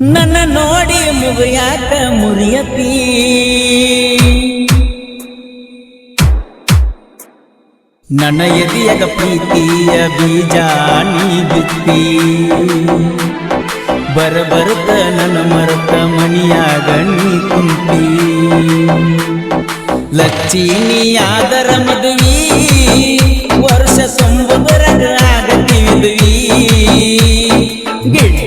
ಇದು ಮುಗಿಯಾಕ ಮುರಿಯತಿ? ನನ್ನ ಎದೆಯಗ ಪ್ರೀತಿಯ ಬೀಜ ನೀ ಬಿತ್ತಿ. ಬರಬರುತ್ತ ನನ್ನ ಮರತ ಮಣಿಯಾಗ ನೀ ಕುಂತಿ. ಲಚ್ಚಿನಿಯಾದರ ಮದುವಿ, ವರ್ಷ ತುಂಬುದರಗ ಆಗತಿದ್ವಿ ಗಿಡ್ಡಿನಿಯಾಗ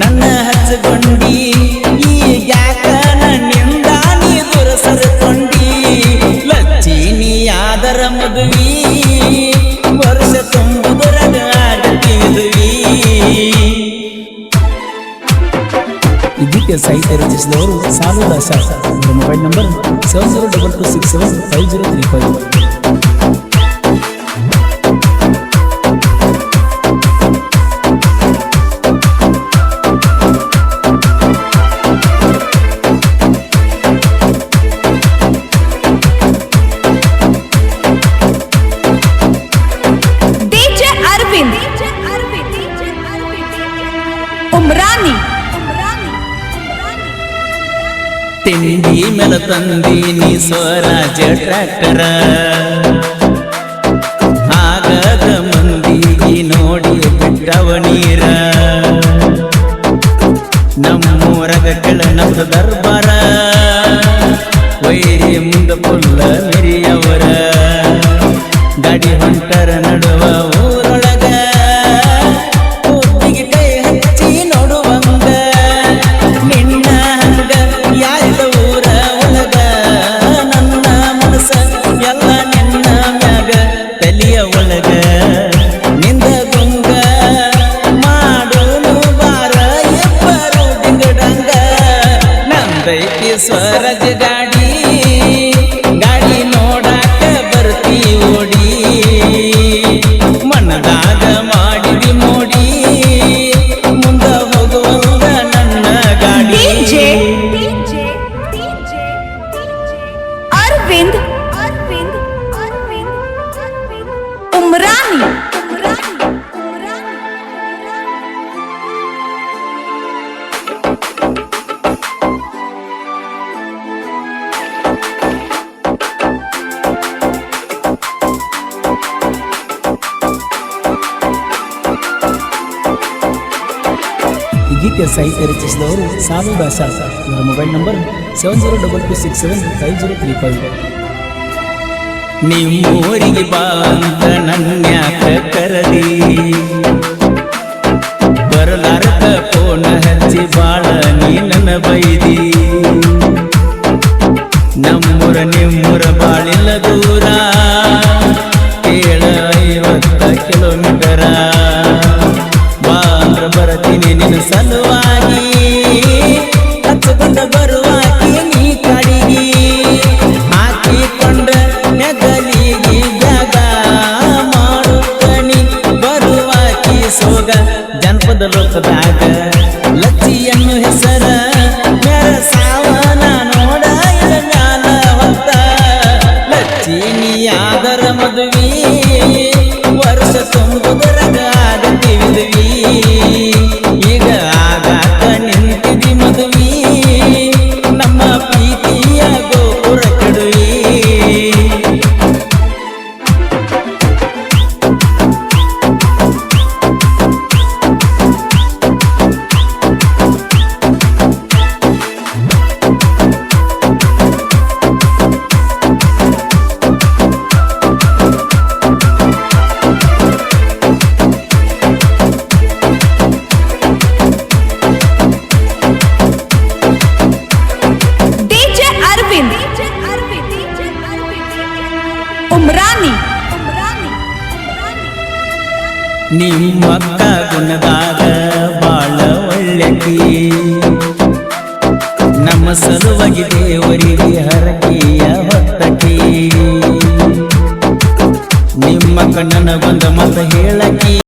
ನನ್ನ ಹಚ್ಚಕೊಂಡಿ ಯಾಕ ನನ್ನಿಂದ ನೀ ವರ್ಷ ಸಾಲು mobile number seven zero double two six seven five zero three five ತಿಂಡಿ ಮೇಲೆ ತಂದೀನಿ ಸ್ವರಾಜ ಟ್ರ್ಯಾಕ್ಟರ. ಆಗದ ಮಂದಿಗೆ ನೋಡಿ ಬಿಟ್ಟವ ನೀರ. ನಮ್ಮೂರಗ ಕೆಳ ನಮ್ದು ದರ್ಬಾರ. ವೈರಿ ಮುಂದ ಪುಲ್ಲ ಮೆರಿಯವರ ಸ್ವರಜ ಗಾಡಿ ಗಾಡಿ ನೋಡಾಕ ಬರ್ತಿ ಓಡಿ ಮನದಾಗ ಮಾಡಿದಿ ಮೋಡಿ ಮುಂದ ಹೋಗುವಂಗ ನನ್ನ ಗಾಡಿ. ಅರವಿಂದ್ ಅರವಿಂದ್ ಅರವಿಂದ್ ಅರವಿಂದ್. ಈ ಗೀತೆಯ ಸಾಹಿತ್ಯ ರಚಿಸಿದವರು ಸಾಲು ದಾಸ. ಇವರ mobile number seven zero double two six seven five zero three five. ನಿಮ್ಮೂರಿಗೆ ಬಾ ಅಂತ ನನ್ಯಾಕ ಕರದಿ ಬರಲಾರಕ ಫೋನ್ ಹಚ್ಚಿ ಬಾಳ ನೀ ನನ್ನ ಬೈದಿ. ನಮ್ಮೂರ ನಿಮ್ಮೂರ ಬಾಳಿಲ್ಲ ದೂರ. ಲೋಕದಾಗ ಲಚ್ಚಿಯನ್ನು ಹೆಸರ ಸಾವನ ನೋಡ ಹೊತ್ತ. ಲಚ್ಚಿನಿಯಾದರ ಮದುವೆ ನಿಮ್ಮಕ್ಕ ಗುಣದಾಗ ಬಾಳ ಒಳ್ಳೆಕಿ ನಮ್ಮ ಸಲುವಾಗಿ ದೇವರಿಗೆ ಹರಕೆಯ ಹೊತ್ತಕಿ ನಿಮ್ಮ ಕಣ್ಣನ ಬಂದ ಮತ ಹೇಳಕಿ